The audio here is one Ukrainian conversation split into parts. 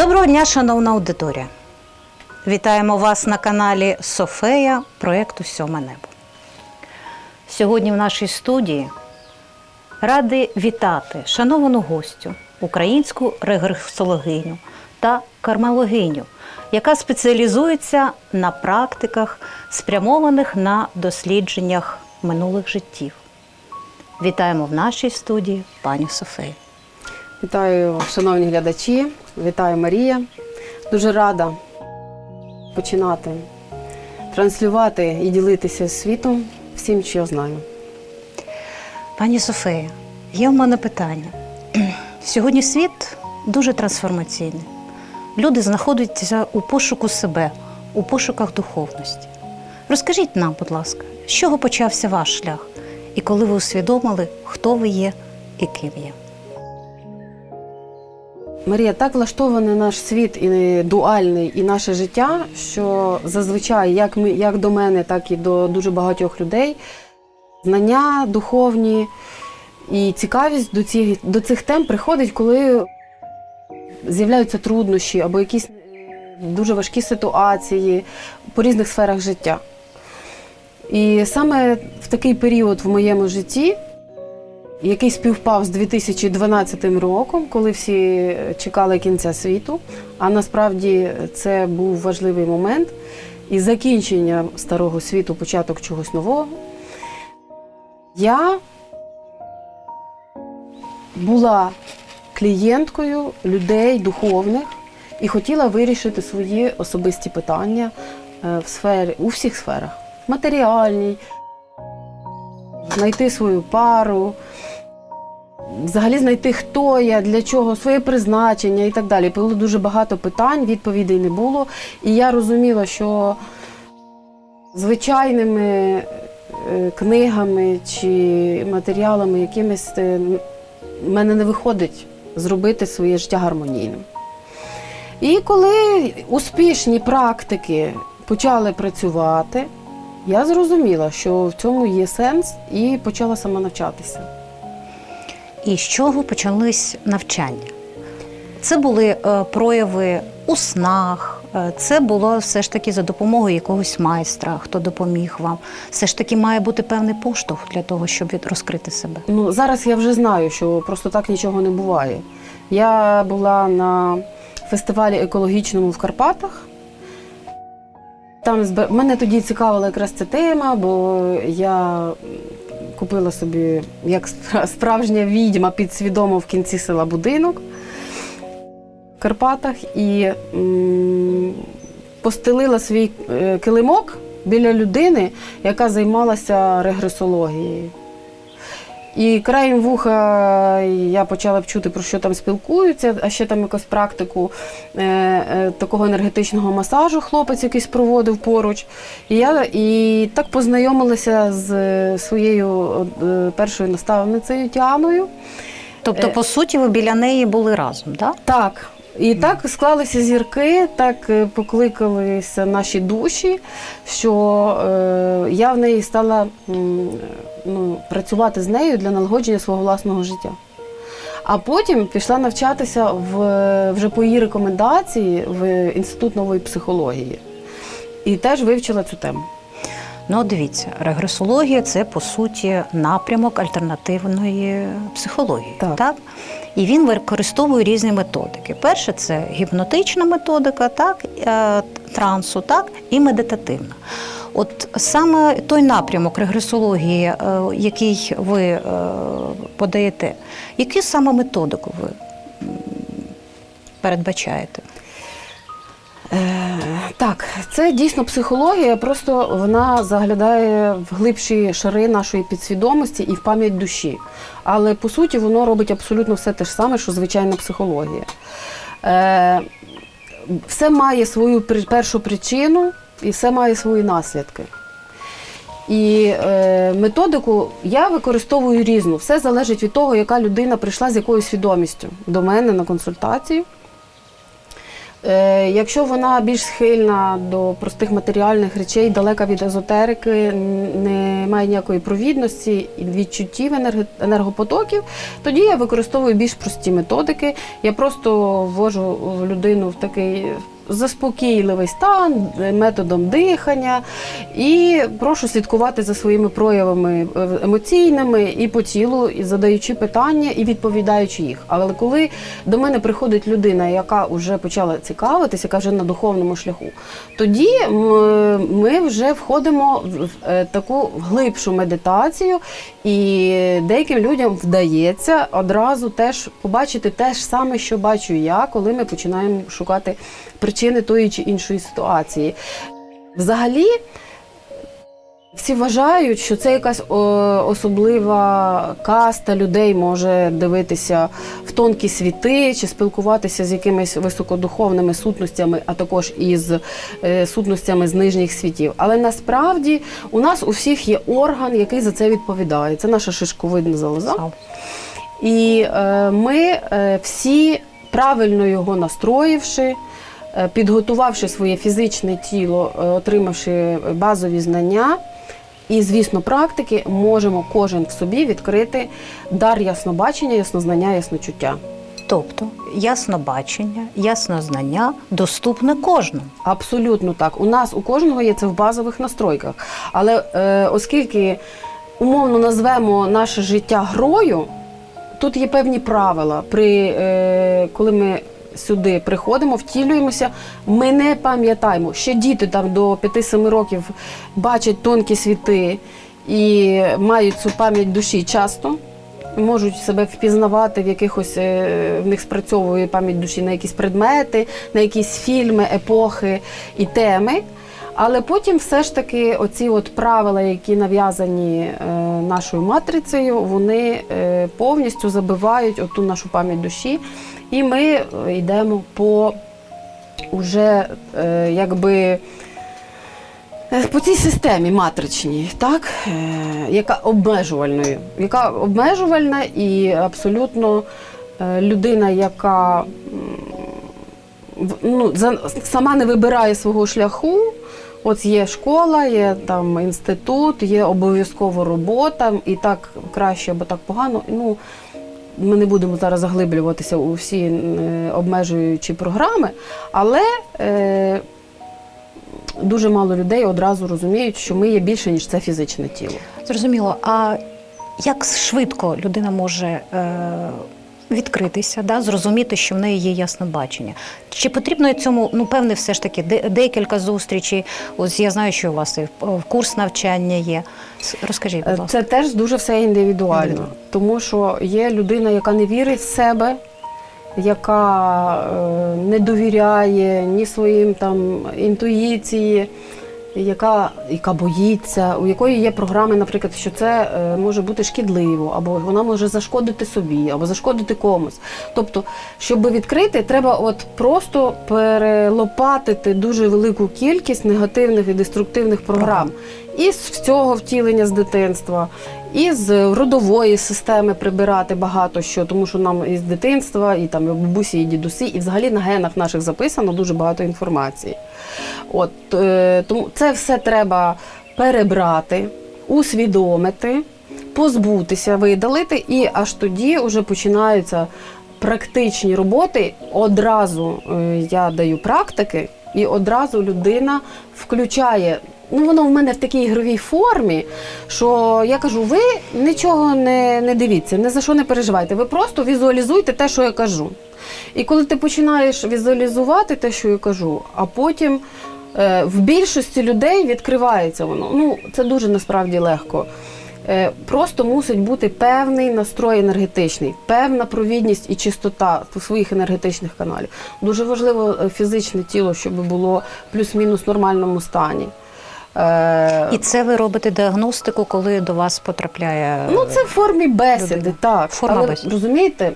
Доброго дня, шановна аудиторія. Вітаємо вас на каналі Софея проєкту Сьоме небо. Сьогодні в нашій студії ради вітати шановану гостю, українську регресологиню та кармалогиню, яка спеціалізується на практиках, спрямованих на дослідженнях минулих життів. Вітаємо в нашій студії пані Софею. Вітаю, шановні глядачі, вітаю Марія. Дуже рада починати транслювати і ділитися світом всім, що я знаю. Пані Софея, є в мене питання. Сьогодні світ дуже трансформаційний. Люди знаходяться у пошуку себе, у пошуках духовності. Розкажіть нам, будь ласка, з чого почався ваш шлях і коли ви усвідомили, хто ви є і ким є? Марія, так влаштований наш світ і дуальний, і наше життя, що зазвичай, як ми, як до мене, так і до дуже багатьох людей, знання духовні і цікавість до цих, до цих тем приходить, коли з'являються труднощі або якісь е, дуже важкі ситуації по різних сферах життя. І саме в такий період в моєму житті який співпав з 2012 роком, коли всі чекали кінця світу. А насправді це був важливий момент і закінчення старого світу, початок чогось нового. Я була клієнткою людей духовних і хотіла вирішити свої особисті питання е, в сфері, у всіх сферах: матеріальній, знайти свою пару, взагалі знайти, хто я, для чого, своє призначення і так далі. Було дуже багато питань, відповідей не було. І я розуміла, що звичайними е, книгами чи матеріалами якимись е, в мене не виходить зробити своє життя гармонійним. І коли успішні практики почали працювати, я зрозуміла, що в цьому є сенс, і почала сама навчатися. І з чого почались навчання? Це були е, прояви у снах, е, це було все ж таки за допомогою якогось майстра, хто допоміг вам. Все ж таки має бути певний поштовх для того, щоб розкрити себе. Ну, зараз я вже знаю, що просто так нічого не буває. Я була на фестивалі екологічному в Карпатах. Там зб... мене тоді цікавила якраз ця тема, бо я купила собі як спра- справжня відьма підсвідомо в кінці села будинок в Карпатах і постелила свій е, килимок біля людини, яка займалася регресологією. І краєм вуха я почала чути, про що там спілкуються, а ще там якусь практику е, е, такого енергетичного масажу хлопець якийсь проводив поруч. І я і так познайомилася з е, своєю е, першою наставницею Тіаною. Тобто, Е. по суті, ви біля неї були разом, так? Так. І так склалися зірки, так е, покликалися наші душі, що е, я в неї стала ну, працювати з нею для налагодження свого власного життя. А потім пішла навчатися в, вже по її рекомендації в Інститут нової психології. І теж вивчила цю тему. Ну, дивіться, регресологія це по суті напрямок альтернативної психології. Так. І він використовує різні методики. Перше це гіпнотична методика, так, е, трансу, так, і медитативна. От саме той напрямок регресології, е, який ви е, подаєте, яку саме методику ви передбачаєте? Е, Так, це дійсно психологія, просто вона заглядає в глибші шари нашої підсвідомості і в пам'ять душі. Але по суті воно робить абсолютно все те ж саме, що звичайна психологія. Все має свою першу причину і все має свої наслідки. І е, методику я використовую різну. Все залежить від того, яка людина прийшла з якою свідомістю до мене на консультацію. Е, якщо вона більш схильна до простих матеріальних речей, далека від езотерики, не має ніякої провідності відчуттів енергопотоків, тоді я використовую більш прості методики. Я просто ввожу людину в такий заспокійливий стан е, методом дихання і прошу слідкувати за своїми проявами е, емоційними і по тілу, і задаючи питання і відповідаючи їх. Але коли до мене приходить людина, яка вже почала цікавитися, яка вже на духовному шляху, тоді ми вже входимо в е, таку глибшу медитацію, і деяким людям вдається одразу теж побачити те ж саме, що бачу я, коли ми починаємо шукати причини тої чи іншої ситуації. Взагалі, всі вважають, що це якась особлива каста людей може дивитися в тонкі світи чи спілкуватися з якимись високодуховними сутностями, а також із е, сутностями з нижніх світів. Але насправді у нас у всіх є орган, який за це відповідає. Це наша шишковидна залоза. І е, ми е, всі правильно його настроївши, підготувавши своє фізичне тіло, е, отримавши базові знання і, звісно, практики, можемо кожен в собі відкрити дар яснобачення, яснознання, ясночуття. Тобто яснобачення, яснознання доступне кожному. Абсолютно так. У нас у кожного є це в базових настройках. Але е, оскільки умовно назвемо наше життя грою, тут є певні правила. При, е, коли ми сюди приходимо, втілюємося, ми не пам'ятаємо. Ще діти там до 5-7 років бачать тонкі світи і мають цю пам'ять душі часто. Можуть себе впізнавати в якихось е, в них спрацьовує пам'ять душі на якісь предмети, на якісь фільми, епохи і теми. Але потім все ж таки оці от правила, які нав'язані е, нашою матрицею, вони е, повністю забивають оту нашу пам'ять душі, і ми е, йдемо по уже е, якби. Е, По цій системі матричній, так, е, яка обмежувальною, яка обмежувальна і абсолютно людина, яка ну, за, сама не вибирає свого шляху. От є школа, є там інститут, є обов'язково робота, і так краще або так погано. Ну, ми не будемо зараз заглиблюватися у всі е, обмежуючі програми, але е, дуже мало людей одразу розуміють, що ми є більше, ніж це фізичне тіло. Зрозуміло. А як швидко людина може е, відкритися, да, зрозуміти, що в неї є ясне бачення? Чи потрібно цьому, ну, певне, все ж таки, де- декілька зустрічей? Ось я знаю, що у вас і курс навчання є. Розкажіть, будь Е, ласка. Це теж дуже все індивідуально, Індивідуально. тому що є людина, яка не вірить в себе, яка е, не довіряє ні своїм там інтуїції, яка, яка боїться, у якої є програми, наприклад, що це е, може бути шкідливо, або вона може зашкодити собі, або зашкодити комусь. Тобто, щоб відкрити, треба от просто перелопатити дуже велику кількість негативних і деструктивних програм. І з цього втілення з дитинства, і з родової системи прибирати багато що, тому що нам із дитинства, і там і бабусі, і дідусі, і взагалі на генах наших записано дуже багато інформації. От е, тому це все треба перебрати, усвідомити, позбутися, видалити, і аж тоді вже починаються практичні роботи. Одразу е, я даю практики, і одразу людина включає. Ну, воно в мене в такій ігровій формі, що я кажу: ви нічого не, не дивіться, ні за що не переживайте. Ви просто візуалізуйте те, що я кажу. І коли ти починаєш візуалізувати те, що я кажу, а потім е, в більшості людей відкривається воно. Ну, це дуже насправді легко. Е, Просто мусить бути певний настрой енергетичний, певна провідність і чистота своїх енергетичних каналів. Дуже важливо е, фізичне тіло, щоб було плюс-мінус в нормальному стані. Е, І це ви робите діагностику, коли до вас потрапляє. Ну, це в формі бесіди, людина. так. Форма Але бесіди. розумієте,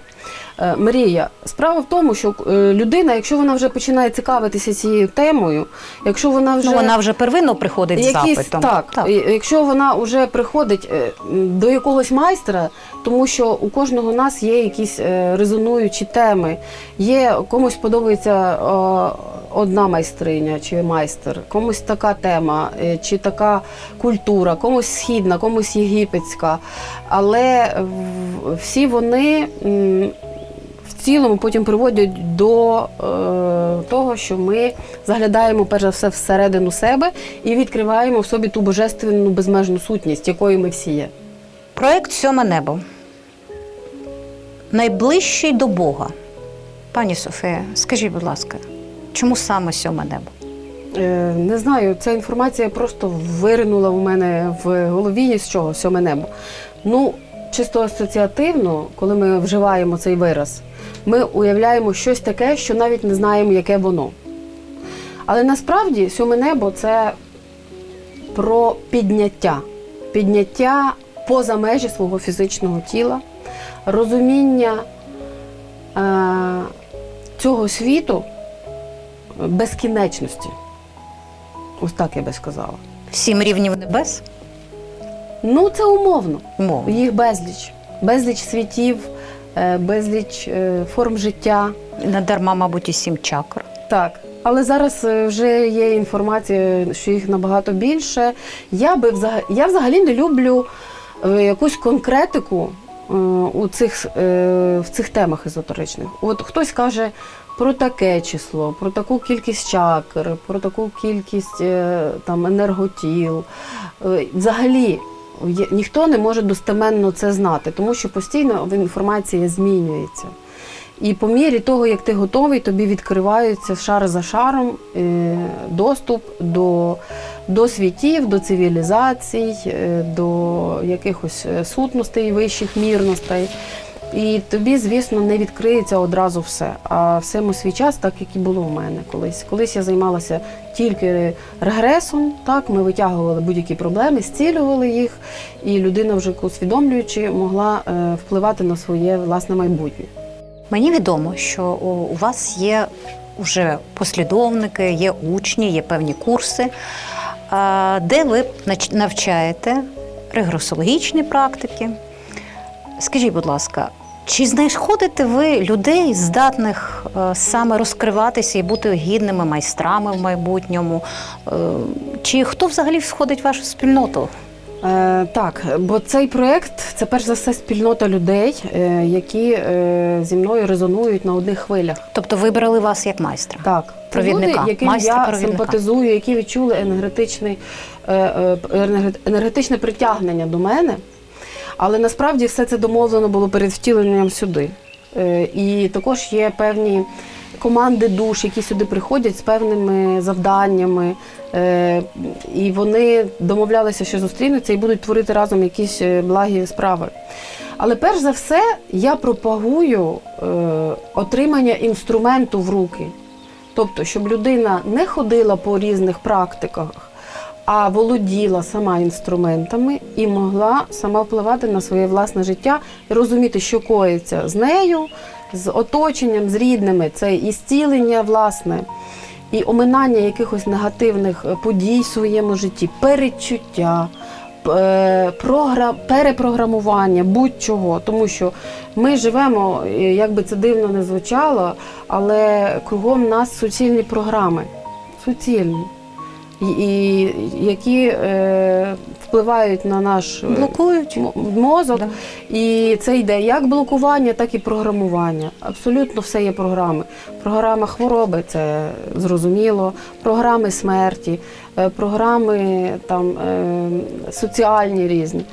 Марія, справа в тому, що е, людина, якщо вона вже починає цікавитися цією темою, якщо вона вже ну, вона вже первинно приходить з якісь, запитом. так, і- якщо вона вже приходить е, до якогось майстра, тому що у кожного нас є якісь е, резонуючі теми. Є комусь подобається е, одна майстриня чи майстер, комусь така тема, е, чи така культура, комусь східна, комусь єгипетська. Але всі вони. Цілому потім приводять до е, того, що ми заглядаємо перш за все всередину себе і відкриваємо в собі ту божественну безмежну сутність, якою ми всі є. Проект Сьоме небо. Найближчий до Бога. Пані Софія, скажіть, будь ласка, чому саме сьоме небо? Е, не знаю, ця інформація просто виринула у мене в голові з чого сьоме небо. Ну, чисто асоціативно, коли ми вживаємо цей вираз, ми уявляємо щось таке, що навіть не знаємо, яке воно. Але насправді сьоме небо це про підняття, підняття поза межі свого фізичного тіла, розуміння е, цього світу безкінечності. Ось так я би сказала. Сім рівнів небес? Ну, це умовно. Мов. Їх безліч. Безліч світів, е, безліч е, форм життя. Не дарма, мабуть, і сім чакр. Так. Але зараз е, вже є інформація, що їх набагато більше. Я би взагалі, я взагалі не люблю якусь конкретику у цих, в цих темах езотеричних. От хтось каже про таке число, про таку кількість чакр, про таку кількість там, енерготіл. Взагалі. Ніхто не може достеменно це знати, тому що постійно інформація змінюється. І по мірі того, як ти готовий, тобі відкривається шар за шаром е, доступ до, до світів, до цивілізацій, е, до якихось е, сутностей, вищих мірностей. І тобі, звісно, не відкриється одразу все. А всему свій час, так як і було в мене колись. Колись я займалася тільки регресом. Так, ми витягували будь-які проблеми, зцілювали їх, і людина, вже усвідомлюючи, могла е, впливати на своє власне майбутнє. Мені відомо, що у вас є вже послідовники, є учні, є певні курси, де ви навчаєте регресологічні практики. Скажіть, будь ласка, чи знаходите ви людей, здатних е, саме розкриватися і бути гідними майстрами в майбутньому? Е, Чи хто взагалі входить в вашу спільноту? Е, так, бо цей проєкт це перш за все спільнота людей, які зі мною резонують на одних хвилях. Тобто вибрали вас як майстра? Так, Провідника, люди, яким майстра я провідника. симпатизую, які відчули енергетичний, е, е, енергетичне притягнення до мене. Але насправді все це домовлено було перед втіленням сюди. Е, І також є певні команди душ, які сюди приходять з певними завданнями. Е, І вони домовлялися, що зустрінуться і будуть творити разом якісь е, благі справи. Але перш за все я пропагую отримання інструменту в руки. Тобто, щоб людина не ходила по різних практиках, а володіла сама інструментами і могла сама впливати на своє власне життя і розуміти, що коїться з нею, з оточенням, з рідними. Це і зцілення, власне, і оминання якихось негативних подій в своєму житті, передчуття. е, перепрограмування будь-чого, тому що ми живемо, е, як би це дивно не звучало, але кругом нас суцільні програми. Суцільні. І, які е, впливають на наш е, Блокують? мозок. Да. І це йде як блокування, так і програмування. Абсолютно все є програми. Програма хвороби це зрозуміло, програми смерті, е, програми там, е, соціальні різні.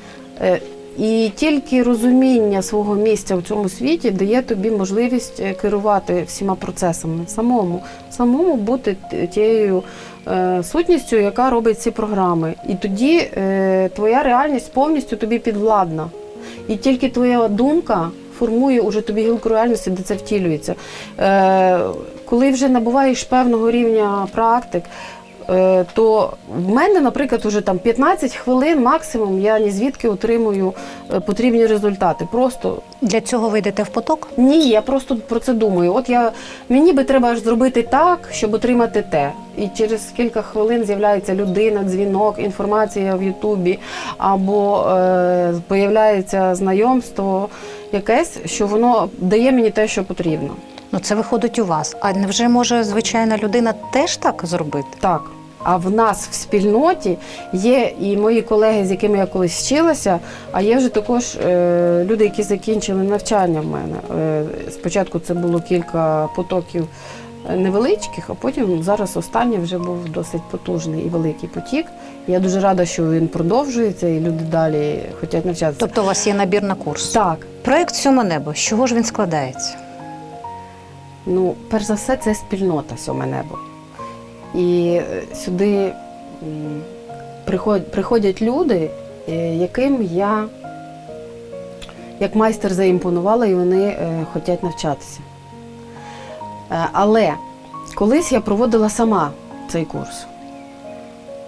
І тільки розуміння свого місця в цьому світі дає тобі можливість е, керувати всіма процесами самому, самому бути тією е, сутністю, яка робить ці програми. І тоді е, твоя реальність повністю тобі підвладна. І тільки твоя думка формує уже тобі гілку реальності, де це втілюється. Коли вже набуваєш певного рівня практик, то в мене, наприклад, уже там 15 хвилин максимум я ні звідки отримую е, потрібні результати. Просто Для цього ви йдете в поток? ні, я просто про це думаю. От я мені би треба ж зробити так, щоб отримати те. І через кілька хвилин з'являється людина, дзвінок, інформація в Ютубі, або е, появляється знайомство якесь, що воно дає мені те, що потрібно. Ну це виходить у вас. А невже може звичайна людина теж так зробити? Так. А в нас в спільноті є і мої колеги, з якими я колись вчилася, а є вже також е, люди, які закінчили навчання в мене. Е, спочатку це було кілька потоків е, невеличких, а потім зараз останній вже був досить потужний і великий потік. Я дуже рада, що він продовжується, і люди далі хочуть навчатися. Тобто у вас є набір на курс? Так, Проект сьоме небо. З чого ж він складається? Ну, перш за все, це спільнота сьоме небо. І е, сюди приходять люди, е, яким я як майстер заімпонувала, і вони е, хочуть навчатися. Але колись я проводила сама цей курс.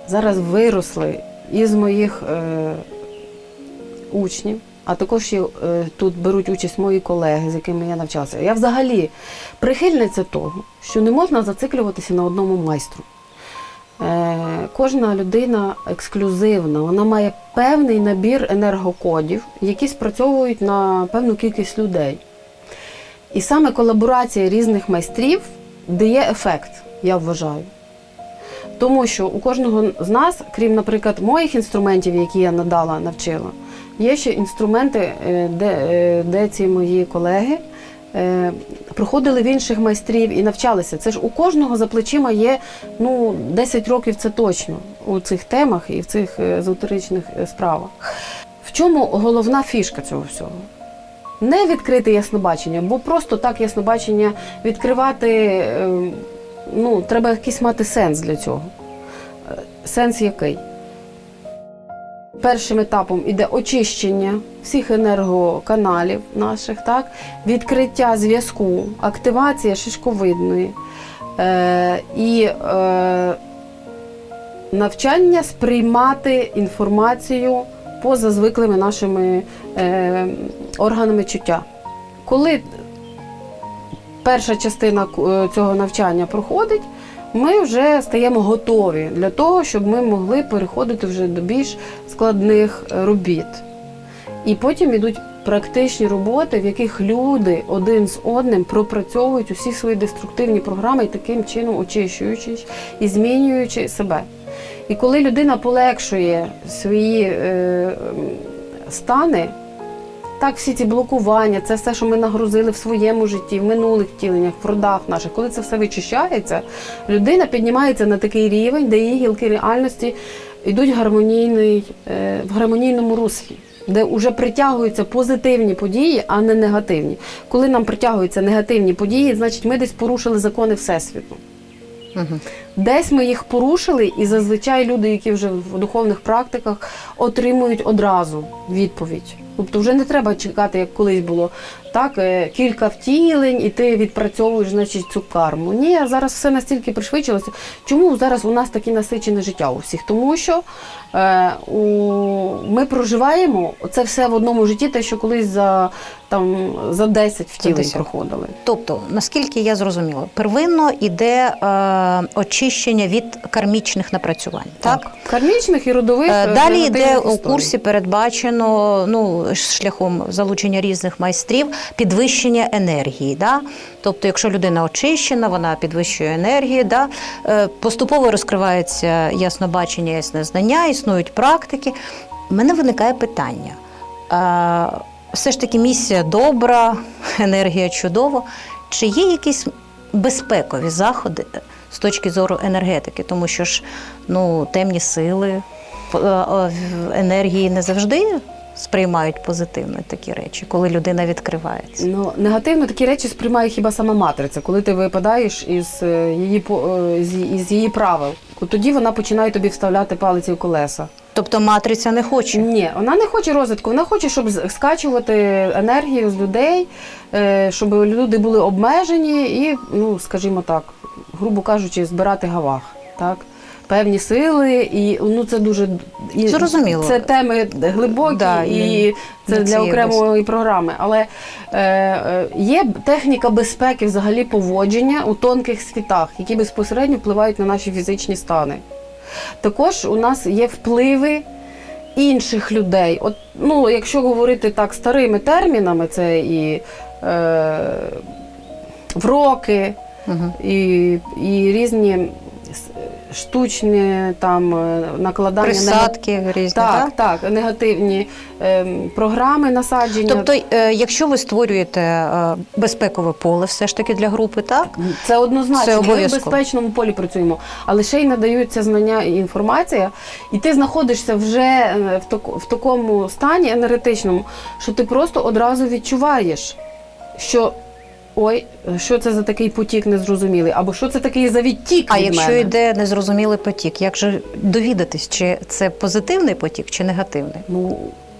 Зараз виросли із моїх учнів, а також е, тут беруть участь мої колеги, з якими я навчалася. Я взагалі прихильниця того, що не можна зациклюватися на одному майстру. Е, кожна людина ексклюзивна, вона має певний набір енергокодів, які спрацьовують на певну кількість людей. І саме колаборація різних майстрів дає ефект, я вважаю. Тому що у кожного з нас, крім, наприклад, моїх інструментів, які я надала, навчила, є ще інструменти, е, де, е, де ці мої колеги е, проходили в інших майстрів і навчалися. Це ж у кожного за плечима є ну, 10 років це точно у цих темах і в цих езотеричних справах. В чому головна фішка цього всього? Не відкрити яснобачення, бо просто так яснобачення відкривати, ну, треба якийсь мати сенс для цього. Сенс який? Першим етапом іде очищення всіх енергоканалів наших, так? відкриття зв'язку, активація шишковидної е, і е, навчання сприймати інформацію поза звиклими нашими е, органами чуття. Коли перша частина е, цього навчання проходить, ми вже стаємо готові для того, щоб ми могли переходити вже до більш складних робіт. І потім йдуть практичні роботи, в яких люди один з одним пропрацьовують усі свої деструктивні програми і таким чином очищуючись і змінюючи себе. І коли людина полегшує свої е, стани, так всі ці блокування, це все, що ми нагрузили в своєму житті, в минулих втіленнях, в родах наших, коли це все вичищається, людина піднімається на такий рівень, де її гілки реальності йдуть гармонійний, е, в гармонійному руслі, де вже притягуються позитивні події, а не негативні. Коли нам притягуються негативні події, значить ми десь порушили закони Всесвіту. Угу. Десь ми їх порушили, і зазвичай люди, які вже в духовних практиках, отримують одразу відповідь. Тобто вже не треба чекати, як колись було так, е, кілька втілень, і ти відпрацьовуєш значить, цю карму. Ні, зараз все настільки пришвидшилося. Чому зараз у нас таке насичене життя у всіх? Тому що е, у, ми проживаємо це все в одному житті, те, що колись за, там, за 10 втілень 10. проходили. Тобто, наскільки я зрозуміла, первинно йде е, очищення від кармічних напрацювань. Так, Кармічних і родових. Е, е, Далі йде у курсі передбачено ну, шляхом залучення різних майстрів підвищення енергії. Да? Тобто, якщо людина очищена, вона підвищує енергію, да? Е, поступово розкривається яснобачення, ясне знання, існують практики. У мене виникає питання. Е, Все ж таки місія добра, енергія чудова. Чи є якісь безпекові заходи з точки зору енергетики? Тому що ж ну, темні сили, е, енергії не завжди сприймають позитивно такі речі, коли людина відкривається. Ну, негативно такі речі сприймає хіба сама матриця, коли ти випадаєш із е, її е, із її правил. Тоді вона починає тобі вставляти палиці в колеса. Тобто матриця не хоче. Ні, вона не хоче розвитку, вона хоче, щоб скачувати енергію з людей, е, щоб люди були обмежені і, ну, скажімо так, грубо кажучи, збирати гавах. Так? Певні сили, і ну це дуже і Зрозуміло. Це теми глибокі Да, і це не для окремої програми. Але е, е, є техніка безпеки, взагалі поводження у тонких світах, які безпосередньо впливають на наші фізичні стани. Також у нас є впливи інших людей. От, ну, якщо говорити так старими термінами, це і е, вроки, Угу. і, і різні штучні там е, накладання Присадки різні, так, так? так, негативні ем, програми насадження. Тобто, е, якщо ви створюєте е, безпекове поле все ж таки для групи, так? Це однозначно. Це Ми в безпечному полі працюємо, але ще й надаються знання і інформація, і ти знаходишся вже в такому стані енергетичному, що ти просто одразу відчуваєш, що ой, що це за такий потік незрозумілий, або що це такий за відтік А від якщо мене. йде незрозумілий потік, як же довідатись, чи це позитивний потік, чи негативний? Ну,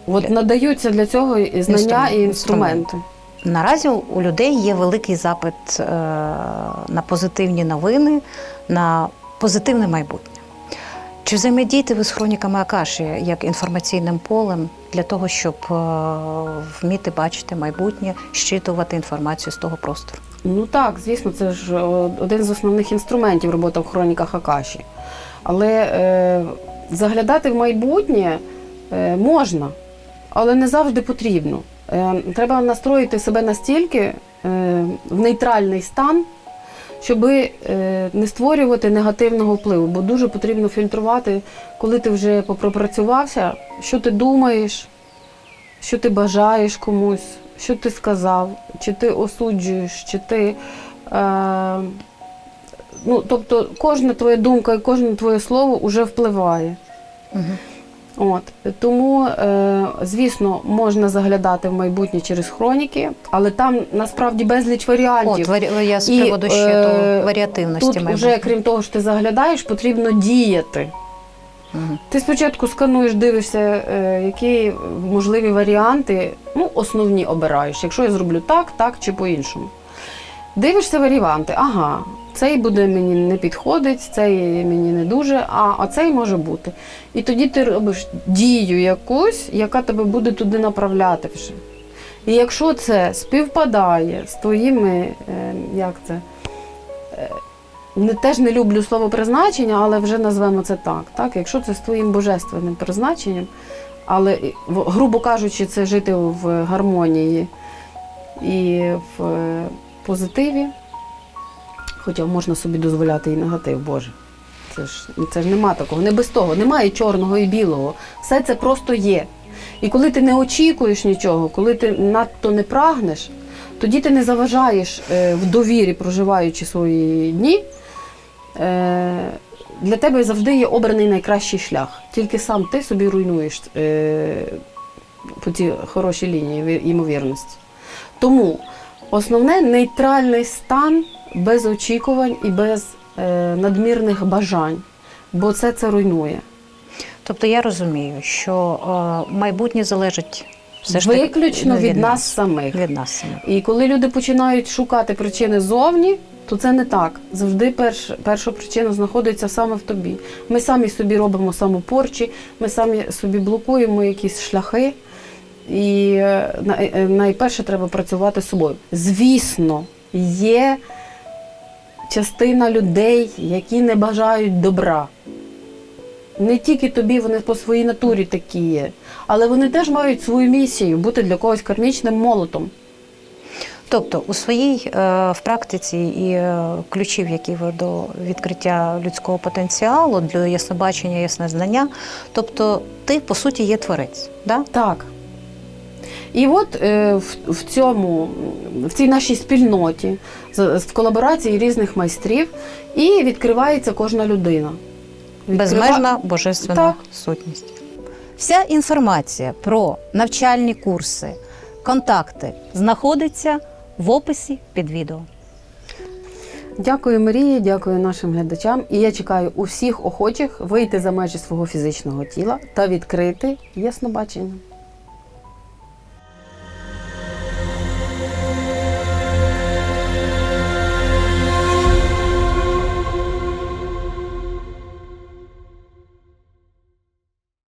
от надаються для цього і знання Інструменти. і інструменти. Наразі у людей є великий запит е, на позитивні новини, на позитивне майбутнє. Чи взаємодієте ви з хроніками Акаші як інформаційним полем для того, щоб е, вміти бачити майбутнє, щитувати інформацію з того простору? Ну так, звісно, це ж один з основних інструментів роботи в хроніках Акаші. Але е, заглядати в майбутнє е, можна, але не завжди потрібно. Е, треба настроїти себе настільки е, в нейтральний стан, щоб е, не створювати негативного впливу, бо дуже потрібно фільтрувати, коли ти вже попропрацювався, що ти думаєш, що ти бажаєш комусь, що ти сказав, чи ти осуджуєш, чи ти. Е, ну, тобто кожна твоя думка і кожне твоє слово вже впливає. Угу. От тому, е, звісно, можна заглядати в майбутнє через хроніки, але там насправді безліч варіантів. От варі- я з І, приводу ще е, того варіативності Тут майбутнього. вже, крім того, що ти заглядаєш, потрібно діяти. Мгм. Ти спочатку скануєш, дивишся, е, які можливі варіанти, ну, основні обираєш. Якщо я зроблю так, так чи по-іншому. Дивишся варіанти, ага, цей буде мені не підходить, цей мені не дуже, а, а цей може бути. І тоді ти робиш дію якусь, яка тебе буде туди направляти вже. І якщо це співпадає з твоїми, е, як це, е, не, теж не люблю слово призначення, але вже назвемо це так. так? Якщо це з твоїм божественним призначенням, але, грубо кажучи, це жити в гармонії і в позитиві, хоча можна собі дозволяти і негатив, Боже. Це ж, це ж нема такого, не без того, немає чорного і білого. Все це просто є. І коли ти не очікуєш нічого, коли ти надто не прагнеш, тоді ти не заважаєш е, в довірі, проживаючи свої дні. Е, для тебе завжди є обраний найкращий шлях. Тільки сам ти собі руйнуєш е, по цій хорошій лінії ймовірності. Тому основне нейтральний стан без очікувань і без е, надмірних бажань, бо це це руйнує. Тобто я розумію, що е, майбутнє залежить все ж Виключно не від нас самих. Від нас самих. І коли люди починають шукати причини зовні, то це не так. Завжди перш, перша причина знаходиться саме в тобі. Ми самі собі робимо самопорчі, ми самі собі блокуємо якісь шляхи. І е, най- е, найперше треба працювати з собою. Звісно, є частина людей, які не бажають добра. Не тільки тобі, вони по своїй натурі такі є, але вони теж мають свою місію бути для когось кармічним молотом. Тобто у своїй е, в практиці і е, ключів, які ви до відкриття людського потенціалу, для яснобачення, яснознання, тобто ти по суті є творець. Да? Так. І от е, в, в цьому, в цій нашій спільноті, в колаборації різних майстрів, і відкривається кожна людина. Відкрива- Безмежна божественна Так. сутність. Вся інформація про навчальні курси, контакти знаходиться в описі під відео. Дякую Марії, дякую нашим глядачам. І я чекаю усіх охочих вийти за межі свого фізичного тіла та відкрити яснобачення.